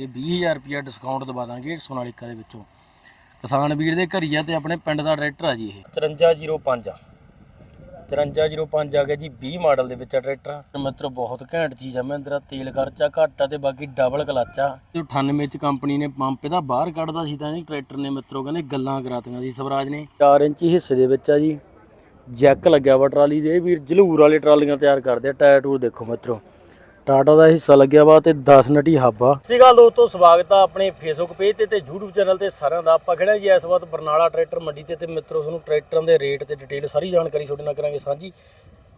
ਇਹ 20000 ਰੁਪਿਆ ਡਿਸਕਾਊਂਟ ਦਵਾ ਦਾਂਗੇ ਸੋਨਾਲੀਕਾ ਦੇ ਵਿੱਚੋਂ। ਕਿਸਾਨ ਵੀਰ ਦੇ ਘਰੀ ਆ ਤੇ ਆਪਣੇ ਪਿੰਡ ਦਾ ਟਰੈਕਟਰ ਆ ਜੀ ਇਹ। 5305 5305 ਆ। ਗਿਆ ਜੀ 20 ਮਾਡਲ ਦੇ ਵਿੱਚ ਟਰੈਕਟਰ। ਮਿੱਤਰੋ ਬਹੁਤ ਘੈਂਟ ਚੀਜ਼ ਆ ਮਹਿੰਦਰਾ ਤੇਲ ਖਰਚਾ ਘੱਟ ਆ ਤੇ ਬਾਕੀ ਡਬਲ ਕਲਚ ਆ। ਜੋ 98 ਚ ਕੰਪਨੀ ਨੇ ਪੰਪ ਇਹਦਾ ਬਾਹਰ ਕੱਢਦਾ ਸੀ ਤਾਂ ਇਹ ਟਰੈਕਟਰ ਨੇ ਮਿੱਤਰੋ ਕਹਿੰਦੇ ਗੱਲਾਂ ਕਰਾਤੀਆਂ ਸੀ ਸਵਰਾਜ ਨੇ। 4 ਇੰਚੀ ਹਿੱਸੇ ਦੇ ਵਿੱਚ ਆ ਜੀ ਜੈਕ ਲੱਗਿਆ ਵਾ ਟਰਾਲੀ ਦੇ ਇਹ ਵੀਰ ਜਲੂਰ ਵਾਲੇ ਟਰਾਲੀਆਂ ਤਿਆਰ ਕਰਦੇ ਆ ਟਾਇਰ ਟੂਰ ਦੇਖੋ ਮਿੱਤਰੋ। ਟਾਟਾ ਦਾ ਹਿੱਸਾ ਲੱਗਿਆ ਵਾ ਤੇ 10 ਨਟੀ ਹੱਬ ਆ। ਸਤਿ ਸ਼੍ਰੀ ਅਕਾਲ ਦੋਸਤੋ, ਸਵਾਗਤ ਆ ਆਪਣੇ ਫੇਸਬੁੱਕ ਪੇਜ ਤੇ ਤੇ YouTube ਚੈਨਲ ਤੇ ਸਾਰਿਆਂ ਦਾ। ਆਪਾਂ ਖੜੇ ਜੀ ਇਸ ਵਕਤ ਬਰਨਾਲਾ ਟਰੈਕਟਰ ਮੰਡੀ ਤੇ ਤੇ ਮਿੱਤਰੋ, ਤੁਹਾਨੂੰ ਟਰੈਕਟਰਾਂ ਦੇ ਰੇਟ ਤੇ ਡਿਟੇਲ ਸਾਰੀ ਜਾਣਕਾਰੀ ਤੁਹਾਡੇ ਨਾਲ ਕਰਾਂਗੇ ਸਾਂਝੀ।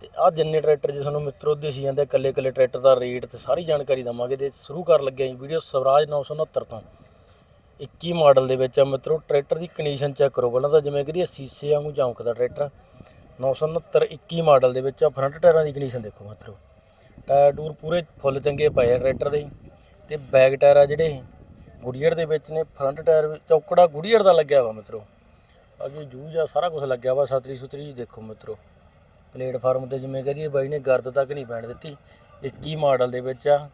ਤੇ ਆ ਜਿੰਨੇ ਟਰੈਕਟਰ ਜੇ ਤੁਹਾਨੂੰ ਮਿੱਤਰੋ ਦੇਸੀ ਜਾਂਦੇ ਇਕੱਲੇ ਇਕੱਲੇ ਟਰੈਕਟਰ ਦਾ ਰੇਟ ਤੇ ਸਾਰੀ ਜਾਣਕਾਰੀ ਦਵਾਂਗੇ ਤੇ ਸ਼ੁਰੂ ਕਰਨ ਲੱਗੇ ਹਾਂ ਜੀ ਵੀਡੀਓ ਸਵਰਾਜ 969 ਤੋਂ। 21 ਮਾਡਲ ਦੇ ਵਿੱਚ ਆ ਮਿੱਤਰੋ, ਟਰੈਕਟਰ ਦੀ ਕੰਡੀਸ਼ਨ ਚੈੱਕ ਕਰੋ। ਪਹਿਲਾਂ ਤਾਂ ਜਿਵੇਂ ਕਿ ਸੀਸੇ ਵਾਂਗੂ ਚਮਕਦਾ ਟਰੈਕਟਰ। 969 21 ਮਾਡਲ ਦੇ ਵਿੱਚ ਆ ਫਰੰਟ ਟਾਇਰਾਂ ਦੀ ਕੰਡੀਸ਼ਨ ਦੇਖੋ ਮਿੱਤਰੋ। ਟਾਇਰ ਟੂਰ ਪੂਰੇ ਫੁੱਲ ਚੰਗੇ ਪਏ ਆ ਟਰੈਕਟਰ ਦੇ ਤੇ ਬੈਕ ਟਾਇਰ ਆ ਜਿਹੜੇ ਗੁੜੀਅਰ ਦੇ ਵਿੱਚ ਨੇ ਫਰੰਟ ਟਾਇਰ ਚੌਕੜਾ ਗੁੜੀਅਰ ਦਾ ਲੱਗਿਆ ਵਾ ਮਿੱਤਰੋ। ਅੱਗੇ ਜੂਜ ਆ, ਸਾਰਾ ਕੁਝ ਲੱਗਿਆ ਵਾ ਸਤਰੀ ਸੁਤਰੀ ਦੇਖੋ ਮਿੱਤਰੋ। ਪਲੇਟਫਾਰਮ ਤੇ ਜਿਵੇਂ ਕਹਦੀਏ ਬਾਈ ਨੇ ਗਰਦ ਤੱਕ ਨਹੀਂ ਪੈਣ ਦਿੱਤੀ। 21 ਮਾਡਲ ਦੇ ਵਿੱਚ ਆ।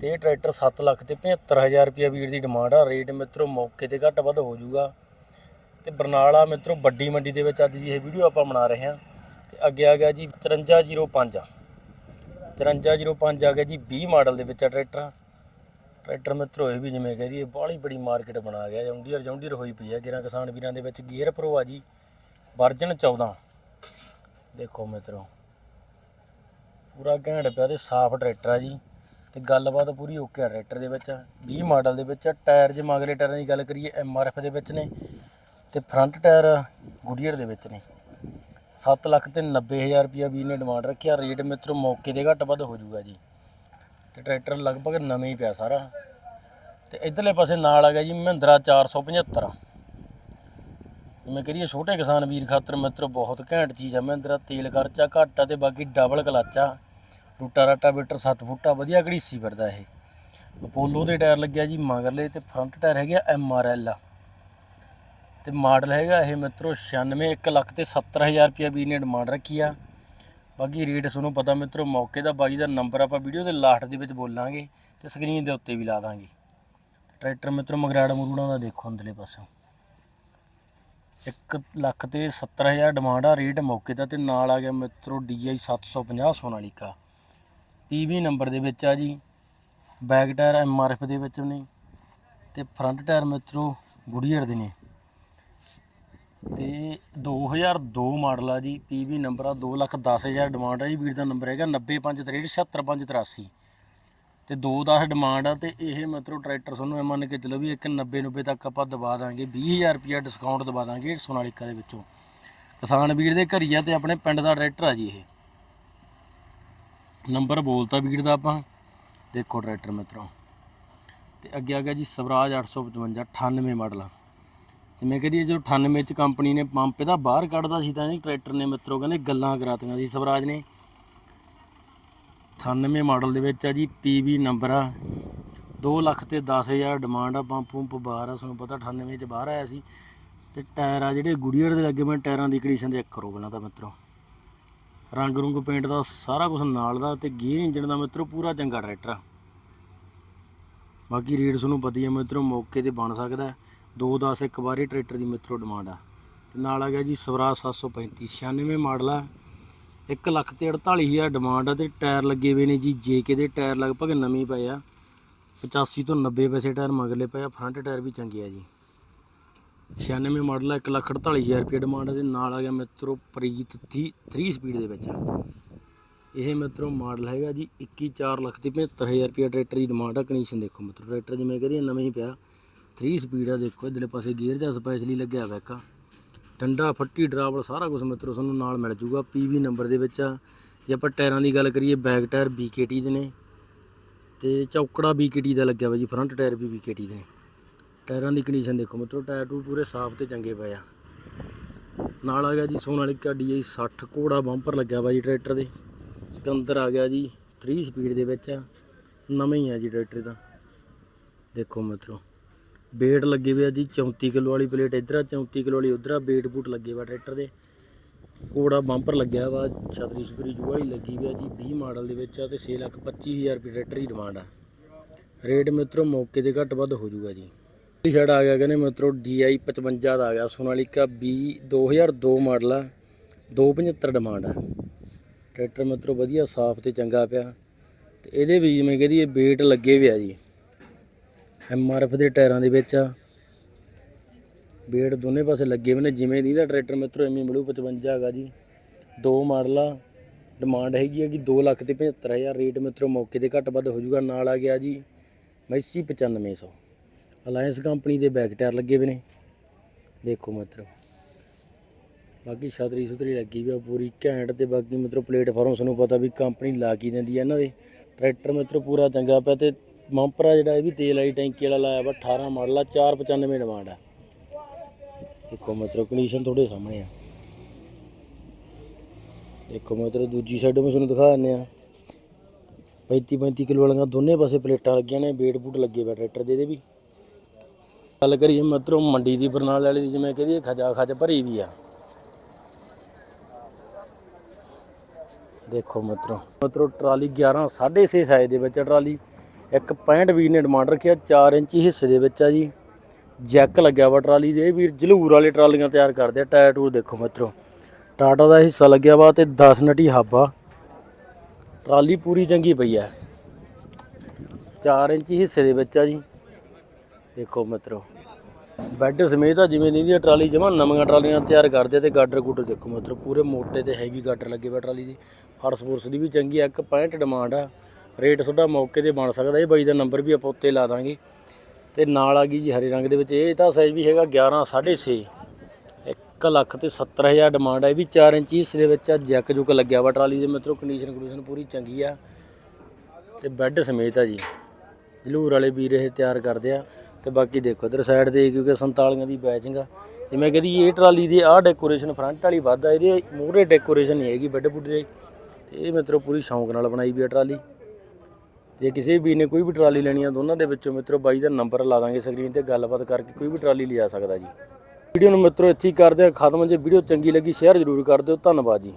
ਤੇ ਇਹ ਟਰੈਕਟਰ 7 ਲੱਖ ਤੇ 75000 ਰੁਪਿਆ ਵੀਰ ਦੀ ਡਿਮਾਂਡ ਆ। ਰੇਟ ਮਿੱਤਰੋ ਮੌਕੇ ਤੇ ਘੱਟ ਵੱਧ ਹੋ ਜਾਊਗਾ। ਤੇ ਬਰਨਾਲਾ ਮਿੱਤਰੋ ਵੱਡੀ ਮੰਡੀ ਦੇ ਵਿੱਚ ਅੱਜ ਦੀ ਇਹ ਵੀਡੀਓ ਆਪਾਂ ਬਣਾ ਰਹੇ ਹਾਂ। ਤੇ ਅੱਗੇ ਆ ਗਿਆ ਜੀ 5305 5305 ਆ ਗਿਆ ਜੀ 20 ਮਾਡਲ ਦੇ ਵਿੱਚ ਆ ਟਰੈਕਟਰ। ਟਰੈਕਟਰ ਮਿੱਤਰ, ਇਹ ਵੀ ਜਿਵੇਂ ਕਹਦੀ ਬਾਹਲੀ ਬੜੀ ਮਾਰਕੀਟ ਬਣਾ ਗਿਆ। ਜੌਂਡੀਅਰ ਜੌਂਡੀਅਰ ਹੋਈ ਪਈ ਹੈ ਗੇਰਾਂ ਕਿਸਾਨ ਵੀਰਾਂ ਦੇ ਵਿੱਚ। ਗੇਅਰ ਪ੍ਰੋ ਆ ਜੀ, ਵਰਜਨ 14 ਦੇਖੋ ਮਿੱਤਰੋ, ਪੂਰਾ ਘੈਂਟ ਪਿਆ ਤੇ ਸਾਫ਼ ਟਰੈਕਟਰ ਆ ਜੀ। ਤੇ ਗੱਲਬਾਤ ਪੂਰੀ ਓਕੇ ਆ ਟਰੈਕਟਰ ਦੇ ਵਿੱਚ। 20 ਮਾਡਲ ਦੇ ਵਿੱਚ, ਟਾਇਰ ਜੇ ਮਗਲੇ ਟਾਇਰਾਂ ਦੀ ਗੱਲ ਕਰੀਏ ਐਫ ਦੇ ਵਿੱਚ ਨੇ। ਤੇ ਫਰੰਟ ਟਾਇਰ ਗੁਡੀਅਰ ਦੇ ਵਿੱਚ ਨੇ। ਸੱਤ ਲੱਖ ਤੇ 90000 ਰੁਪਿਆ ਵੀਰ ਨੇ ਡਿਮਾਂਡ ਰੱਖਿਆ। ਰੇਟ ਮਿੱਤਰੋ, ਮੌਕੇ ਦੇ ਘੱਟ ਵੱਧ ਹੋ ਜਾਊਗਾ ਜੀ। ਤੇ ਟਰੈਕਟਰ ਲਗਭਗ ਨਵੇਂ ਹੀ ਪਿਆ ਸਾਰਾ। ਤੇ ਇਧਰਲੇ ਪਾਸੇ ਨਾਲ ਆ ਗਿਆ ਜੀ ਮਹਿੰਦਰਾ 475 ਮੈਂ ਕਰੀਏ ਛੋਟੇ ਕਿਸਾਨ ਵੀਰ ਖਾਤਰ ਮਿੱਤਰੋ, ਬਹੁਤ ਘੈਂਟ ਚੀਜ਼ ਆ। ਮਹਿੰਦਰਾ ਤੇਲ ਖਰਚਾ ਘੱਟ ਆ ਤੇ ਬਾਕੀ ਡਬਲ ਕਲਚ ਆ। ਰੂਟਾ ਰਾਟਾ ਬੀਟਰ 7 ਫੁੱਟਾ, ਵਧੀਆ ਘੜੀਸੀ ਫਿਰਦਾ ਇਹ। ਅਪੋਲੋ ਦੇ ਟਾਇਰ ਲੱਗਿਆ ਜੀ ਮਗਰਲੇ ਤੇ ਫਰੰਟ ਟਾਇਰ ਹੈਗੇ ਐਮ ਆਰ ਐਲ ਤੇ ਮਾਡਲ ਹੈਗਾ ਇਹ ਮਿੱਤਰੋ 96 1 ਲੱਖ ਤੇ 70000 ਰੁਪਿਆ ਵੀਰ ਨੇ ਡਿਮਾਂਡ ਰੱਖੀ ਆ। ਬਾਕੀ ਰੇਟ ਤੁਹਾਨੂੰ ਪਤਾ ਮਿੱਤਰੋ, ਮੌਕੇ ਦਾ ਬਾਈ ਦਾ ਨੰਬਰ ਆਪਾਂ ਵੀਡੀਓ ਦੇ ਲਾਸਟ ਦੇ ਵਿੱਚ ਬੋਲਾਂਗੇ ਤੇ ਸਕਰੀਨ ਦੇ ਉੱਤੇ ਵੀ ਲਾ ਦਾਂਗੇ। ਟਰੈਕਟਰ ਮਿੱਤਰੋ ਮਗਰਾੜ ਮਰੂੜਾਂ ਦਾ ਦੇਖੋ ਅੰਦਰਲੇ ਪਾਸੋਂ। 1 ਲੱਖ ਤੇ 70000 ਡਿਮਾਂਡ ਆ, ਰੇਟ ਮੌਕੇ ਦਾ ਤੇ ਨਾਲ ਆ ਗਿਆ ਮਿੱਤਰੋ DI 750 ਸੋਨਾਲੀਕਾ। PV ਨੰਬਰ ਦੇ ਵਿੱਚ ਆ ਜੀ, ਬੈਕ ਟਾਇਰ ਐਮਆਰਐਫ ਦੇ ਵਿੱਚ ਨੇ ਤੇ ਫਰੰਟ ਟਾਇਰ ਮਿੱਤਰੋ ਗੁੜੀਅਰ ਦੇ ਨੇ। ਤੇ 2002 ਮਾਡਲ ਆ ਜੀ PV ਨੰਬਰ ਆ 2 ਲੱਖ 10000 ਡਿਮਾਂਡ ਆ ਜੀ, ਵੀਰ ਦਾ ਨੰਬਰ ਹੈਗਾ 9563 ਤੇ 210 ਡਿਮਾਂਡ ਆ ਤੇ ਇਹ ਮਤਲਬ ਟਰੈਕਟਰ ਤੁਹਾਨੂੰ ਇਹ ਮੰਨ ਕੇ ਚਲੋ ਵੀ 190 90 ਤੱਕ ਆਪਾਂ ਦਵਾ ਦਾਂਗੇ 20000 ਰੁਪਿਆ ਡਿਸਕਾਊਂਟ ਦਵਾ ਦਾਂਗੇ ਸੋਨਾਲੀਕਾ ਦੇ ਵਿੱਚੋਂ। ਕਿਸਾਨ ਵੀਰ ਦੇ ਘਰੀ ਆ ਤੇ ਆਪਣੇ ਪਿੰਡ ਦਾ ਟਰੈਕਟਰ ਆ ਜੀ ਇਹ। ਨੰਬਰ ਬੋਲਤਾ ਵੀਰ ਦਾ ਆਪਾਂ, ਦੇਖੋ ਟਰੈਕਟਰ ਮਿੱਤਰੋ। ਤੇ ਅੱਗੇ ਆ ਗਿਆ ਜੀ ਸਵਰਾਜ 855 98 ਮਾਡਲ ਆ। ਜਿਵੇਂ ਕਹਦੀ ਜੋ 98 ਚ ਕੰਪਨੀ ਨੇ ਪੰਪ ਇਹਦਾ ਬਾਹਰ ਕੱਢਦਾ ਸੀ ਤਾਂ ਇਹ ਟਰੈਕਟਰ ਨੇ ਮਿੱਤਰੋ ਕਹਿੰਦੇ ਗੱਲਾਂ ਕਰਾਤੀਆਂ ਸੀ ਸਵਰਾਜ ਨੇ। 98 ਮਾਡਲ ਦੇ ਵਿੱਚ ਆ ਜੀ ਪੀਵੀ ਨੰਬਰ ਆ। 2 ਲੱਖ ਤੇ 10000 ਡਿਮਾਂਡ ਆ, ਪੰਪ ਪੰਪ ਬਾਹਰ ਆ, ਤੁਹਾਨੂੰ ਪਤਾ 98 ਚ ਬਾਹਰ ਆਇਆ ਸੀ। ਤੇ ਟਾਇਰ ਆ ਜਿਹੜੇ ਗੁਡੀਅਰ ਦੇ ਲੱਗੇ ਮੈਂ ਟਾਇਰਾਂ ਦੀ ਕੰਡੀਸ਼ਨ ਚੈੱਕ ਕਰੋ ਪਹਿਲਾਂ ਤਾਂ ਮਿੱਤਰੋ। ਰੰਗ ਰੁੰਗ ਪੇਂਟ ਦਾ ਸਾਰਾ ਕੁਝ ਨਾਲ ਦਾ ਤੇ ਗੇਅਰ ਇੰਜਣ ਦਾ ਮਿੱਤਰੋ ਪੂਰਾ ਚੰਗਾ ਟਰੈਕਟਰ ਆ। ਬਾਕੀ ਰੇਟ ਤੁਹਾਨੂੰ ਪਤਾ ਹੀ ਹੈ ਮਿੱਤਰੋ, ਮੌਕੇ ਤੇ ਬਣ ਸਕਦਾ। 210 ਇੱਕ ਵਾਰੀ ਟਰੈਕਟਰ ਦੀ ਮਿੱਤਰੋ ਡਿਮਾਂਡ ਆ। ਤੇ ਨਾਲ ਆ ਗਿਆ ਜੀ ਸਵਰਾਜ 735 96 ਮਾਡਲ ਆ। 1 ਲੱਖ ਤੇ 48000 ਡਿਮਾਂਡ ਆ ਤੇ ਟਾਇਰ ਲੱਗੇ ਹੋਏ ਨੇ ਜੀ, ਜੇਕੇ ਦੇ ਟਾਇਰ ਲਗਭਗ ਨਵੇਂ ਪਏ ਆ। 85 ਤੋਂ 90 ਪੈਸੇ ਟਾਇਰ ਮਗਲੇ ਪਏ ਆ, ਫਰੰਟ ਟਾਇਰ ਵੀ ਚੰਗੇ ਆ ਜੀ। 96 ਮਾਡਲ ਆ 1 ਲੱਖ 48000 ਰੁਪਏ ਡਿਮਾਂਡ ਆ ਤੇ ਨਾਲ ਆ ਗਿਆ ਮਿੱਤਰੋ ਪ੍ਰੀਤ 3 ਸਪੀਡ ਦੇ ਵਿੱਚ ਇਹ ਮਿੱਤਰੋ ਮਾਡਲ ਹੈਗਾ ਜੀ 21 4 ਲੱਖ ਤੇ 75000 ਰੁਪਏ ਟਰੈਕਟਰ ਦੀ ਡਿਮਾਂਡ ਆ। ਕੰਡੀਸ਼ਨ ਦੇਖੋ ਮਿੱਤਰੋ ਟਰੈਕਟਰ ਜਿਵੇਂ ਕਹਦੇ ਨਵੇਂ ਹੀ ਪਿਆ। 3 ਸਪੀਡ ਆ, ਦੇਖੋ ਇਧਰਲੇ ਪਾਸੇ ਗੇਅਰ ਦਾ ਸਪੈਸ਼ਲੀ ਲੱਗਿਆ ਹੋਇਆ ਇੱਕ। ਡੰਡਾ, ਫੱਟੀ ਡਰਾਵਲ ਸਾਰਾ ਕੁਝ ਮਿੱਤਰੋ ਤੁਹਾਨੂੰ ਨਾਲ ਮਿਲ ਜੂਗਾ। ਪੀਵੀ ਨੰਬਰ ਦੇ ਵਿੱਚ ਆ। ਜੇ ਆਪਾਂ ਟਾਇਰਾਂ ਦੀ ਗੱਲ ਕਰੀਏ ਬੈਕ ਟਾਇਰ BKT ਦੇ ਨੇ। ਤੇ ਚੌਕੜਾ BKT ਦਾ ਲੱਗਿਆ ਵਾ ਜੀ ਫਰੰਟ ਟਾਇਰ ਵੀ BKT ਦੇ ਨੇ। ਟਾਇਰਾਂ ਦੀ ਕੰਡੀਸ਼ਨ ਦੇਖੋ ਮਿੱਤਰੋ ਟਾਇਰ ਟੂ ਪੂਰੇ ਸਾਫ਼ ਤੇ ਚੰਗੇ ਪਏ ਆ। ਨਾਲ ਆ ਗਿਆ ਜੀ ਸੋਨਾਲੀਕਾ DI 60 ਘੋੜਾ ਬੰਪਰ ਲੱਗਿਆ ਵਾ ਜੀ ਟਰੈਕਟਰ ਦੇ। ਸਿਕੰਦਰ ਆ ਗਿਆ ਜੀ 3 ਸਪੀਡ ਦੇ ਵਿੱਚ ਆ। ਨਵਾਂ ਹੀ ਆ ਜੀ ਟਰੈਕਟਰ ਦਾ। ਦੇਖੋ ਮਿੱਤਰੋ ਵੇਟ ਲੱਗੇ ਹੋਏ ਆ ਜੀ 34 ਕਿਲੋ ਵਾਲੀ ਪਲੇਟ ਇੱਧਰ ਆ 34 ਕਿਲੋ ਵਾਲੀ ਉਧਰ ਆ, ਬੇਟ ਬੂਟ ਲੱਗੇ ਵਾ ਟਰੈਕਟਰ ਦੇ। ਕੋੜਾ ਬੰਪਰ ਲੱਗਿਆ ਵਾ, ਛਤਰੀ ਛਤਰੀ ਜੂ ਵਾਲੀ ਲੱਗੀ ਹੋਈ ਜੀ 20 ਮਾਡਲ ਦੇ ਵਿੱਚ ਆ ਤੇ 6 ਲੱਖ 25000 ਰੁਪਏ ਟਰੈਕਟਰ ਦੀ ਡਿਮਾਂਡ ਆ। ਰੇਟ ਮਿੱਤਰੋ ਮੌਕੇ ਤੇ ਘੱਟ ਵੱਧ ਹੋ ਜਾਊਗਾ ਜੀ। ਇਹ ਸਾਈਡ ਆ ਗਿਆ ਕਹਿੰਦੇ ਮਿੱਤਰੋ DI 55 ਦਾ ਆ ਗਿਆ, ਸੋਨਾਲੀਕਾ B 2002 ਮਾਡਲ ਆ 275 ਡਿਮਾਂਡ ਆ। ਟਰੈਕਟਰ ਮਿੱਤਰੋ ਵਧੀਆ, ਸਾਫ਼ ਤੇ ਚੰਗਾ ਪਿਆ। ਤੇ ਇਹਦੇ ਵੀ ਜਿਵੇਂ ਕਹਦੀ ਇਹ ਵੇਟ ਲੱਗੇ ਹੋਏ ਆ ਜੀ। ਐਮਆਰਐਫ ਦੇ ਟਾਇਰਾਂ ਦੇ ਵਿੱਚ ਆ। weight ਦੋਨੇ ਪਾਸੇ ਲੱਗੇ ਹੋਏ ਨੇ, ਜਿਵੇਂ ਦੀ ਦਾ ਟਰੈਕਟਰ ਮਿੱਤਰੋ, ਐਵੇਂ ਮਿਲੂ 55 ਹੈਗਾ ਜੀ। ਦੋ ਮਾਡਲ ਆ ਡਿਮਾਂਡ ਹੈਗੀ ਹੈ ਕਿ 2 ਲੱਖ ਤੇ 75000 ਰੇਟ ਮਿੱਤਰੋ, ਮੌਕੇ ਤੇ ਘੱਟ ਵੱਧ ਹੋ ਜਾਊਗਾ, ਨਾਲ ਆ ਗਿਆ ਜੀ ਮੈਸੀ 9500 ਅਲਾਇੰਸ ਕੰਪਨੀ ਦੇ ਬੈਕ ਟਾਇਰ ਲੱਗੇ ਹੋਏ ਨੇ। ਦੇਖੋ ਮਿੱਤਰੋ। ਬਾਕੀ ਛਤਰੀ ਸੁਤਰੀ ਲੱਗੀ ਵੀ ਆ, ਪੂਰੀ ਘੈਂਟ ਤੇ ਬਾਕੀ ਮਿੱਤਰੋ ਪਲੇਟਫਾਰਮ ਸਾਨੂੰ ਪਤਾ ਵੀ ਕੰਪਨੀ ਲਾ ਕੀ ਦਿੰਦੀ ਹੈ ਇਹਨਾਂ ਦੇ। ਟਰੈਕਟਰ ਮਿੱਤਰੋ, ਪੂਰਾ ਚੰਗਾ ਪਿਆ ਤੇ ਮੰਪਰਾ ਜਿਹੜਾ ਇਹ ਵੀ ਤੇਲ ਵਾਲੀ ਟੈਂਕੀ ਵਾਲਾ ਲਾਇਆ ਵਾ 18 ਮਾਡਲ ਆ 495 ਡਿਮਾਂਡ ਆ। ਦੇਖੋ ਮਿੱਤਰੋ ਕੰਡੀਸ਼ਨ ਤੁਹਾਡੇ ਸਾਹਮਣੇ ਆ। ਦੇਖੋ ਮਿੱਤਰੋ, ਦੂਜੀ ਸਾਈਡ ਮੈਂ ਤੁਹਾਨੂੰ ਦਿਖਾ ਦਿੰਦੇ ਆ। 35 35 ਕਿਲੋ ਵਾਲੀਆਂ ਦੋਨੇ ਪਾਸੇ ਪਲੇਟਾਂ ਲੱਗੀਆਂ ਨੇ ਬੇਟ ਬੂਟ ਲੱਗੇ ਵਾ ਟਰੈਕਟਰ ਦੇ ਇਹਦੇ ਵੀ। ਗੱਲ ਕਰੀਏ ਮਿੱਤਰੋ, ਮੰਡੀ ਦੀ ਬਰਨਾਲੇ ਵਾਲੀ ਦੀ ਜਿਵੇਂ ਕਹਦੀ, ਖਜਾ ਖਜ ਭਰੀ ਵੀ ਆ। ਦੇਖੋ ਮਿੱਤਰੋ ਮਿੱਤਰੋ, ਟਰਾਲੀ 11 6.5 ਸਾਈਜ਼ ਦੇ ਵਿੱਚ ਟਰਾਲੀ। ਇੱਕ 65 ਵੀਰ ਨੇ ਡਿਮਾਂਡ ਰੱਖਿਆ 4 ਇੰਚੀ ਹਿੱਸੇ ਦੇ ਵਿੱਚ ਆ ਜੀ। ਜੈਕ ਲੱਗਿਆ ਵਾ ਟਰਾਲੀ ਦੇ, ਇਹ ਵੀਰ ਜਲੂਰ ਵਾਲੇ ਟਰਾਲੀਆਂ ਤਿਆਰ ਕਰਦੇ ਆ, ਟਾਇਰ ਟੂਰ ਦੇਖੋ ਮਿੱਤਰੋ। ਟਾਟਾ ਦਾ ਹਿੱਸਾ ਲੱਗਿਆ ਵਾ ਤੇ 10 ਨਟੀ ਹੱਬ ਆ। ਟਰਾਲੀ ਪੂਰੀ ਚੰਗੀ ਪਈ ਆ। 4 ਇੰਚੀ ਹਿੱਸੇ ਦੇ ਵਿੱਚ ਆ ਜੀ। ਦੇਖੋ ਮਿੱਤਰੋ। ਬੈੱਡ ਸਮੇਤ ਆ, ਜਿਵੇਂ ਦੀ ਟਰਾਲੀ ਜਮਾ ਨਵੀਆਂ ਟਰਾਲੀਆਂ ਤਿਆਰ ਕਰਦੇ ਆ ਤੇ ਗਾਡਰ ਗੁੱਡਰ ਦੇਖੋ ਮਿੱਤਰੋ, ਪੂਰੇ ਮੋਟੇ ਤੇ ਹੈਵੀ ਗਾਡਰ ਲੱਗੇ ਵਾ ਟਰਾਲੀ ਦੀ। ਫਰਸ ਫੁਰਸ ਦੀ ਵੀ ਚੰਗੀ ਆ, ਇੱਕ 65 ਡਿਮਾਂਡ ਆ। ਰੇਟ ਤੁਹਾਡਾ ਮੌਕੇ ਤੇ ਬਣ ਸਕਦਾ ਇਹ ਬਾਈ ਦਾ ਨੰਬਰ ਵੀ ਆਪਾਂ ਉੱਤੇ ਲਾ ਦਾਂਗੇ। ਤੇ ਨਾਲ ਆ ਗਈ ਜੀ ਹਰੇ ਰੰਗ ਦੇ ਵਿੱਚ, ਇਹ ਤਾਂ ਸਾਈਜ਼ ਵੀ ਹੈਗਾ 11 6.5 1 ਲੱਖ ਤੇ 70000 ਡਿਮਾਂਡ ਹੈ ਇਹ ਵੀ 4 ਇੰਚੀ ਇਸ ਦੇ ਵਿੱਚ ਆ, ਜੈਕ ਜੁਕ ਲੱਗਿਆ ਵਾ ਟਰਾਲੀ ਦੇ ਮਿੱਤਰੋ ਕੰਡੀਸ਼ਨ ਕੰਡੀਸ਼ਨ ਪੂਰੀ ਚੰਗੀ ਆ। ਤੇ ਬੈੱਡ ਸਮੇਤ ਆ ਜੀ। ਜਲੂਰ ਵਾਲੇ ਵੀਰ ਇਹ ਤਿਆਰ ਕਰਦੇ ਆ। ਤੇ ਬਾਕੀ ਦੇਖੋ ਇਧਰ ਸਾਈਡ ਤੇ, ਕਿਉਂਕਿ 47 ਦੀ ਬੈਚਿੰਗ ਆ। ਜਿਵੇਂ ਕਹਦੀ ਇਹ ਟਰਾਲੀ ਦੀ ਆਹ ਡੈਕੋਰੇਸ਼ਨ ਫਰੰਟ ਵਾਲੀ ਵੱਧ ਆ, ਇਹਦੇ ਮੂਹਰੇ ਡੈਕੋਰੇਸ਼ਨ ਨਹੀਂ ਹੈਗੀ ਬੈੱਡ ਬੁੱਡ ਦੇ। ਤੇ ਇਹ ਮਿੱਤਰੋ ਪੂਰੀ ਸ਼ੌਂਕ ਨਾਲ ਬਣਾਈ ਵੀ ਆ ਟਰਾਲੀ। ਜੇ ਕਿਸੇ ਵੀ ਨੇ ਕੋਈ ਵੀ ਟਰਾਲੀ ਲੈਣੀ ਆ ਦੋਨਾਂ ਦੇ ਵਿੱਚੋਂ ਮਿੱਤਰੋ ਬਾਈ ਦਾ ਨੰਬਰ ਲਾ ਦਾਂਗੇ ਸਕਰੀਨ ਤੇ ਗੱਲਬਾਤ ਕਰਕੇ ਕੋਈ ਵੀ ਟਰਾਲੀ ਲਿਆ ਸਕਦਾ ਜੀ। ਵੀਡੀਓ ਨੂੰ ਮਿੱਤਰੋ ਇੱਥੇ ਹੀ ਕਰਦੇ ਆ ਖਤਮ। ਜੇ ਵੀਡੀਓ ਚੰਗੀ ਲੱਗੀ, ਸ਼ੇਅਰ ਜ਼ਰੂਰ ਕਰ ਦਿਓ। ਧੰਨਵਾਦ ਜੀ।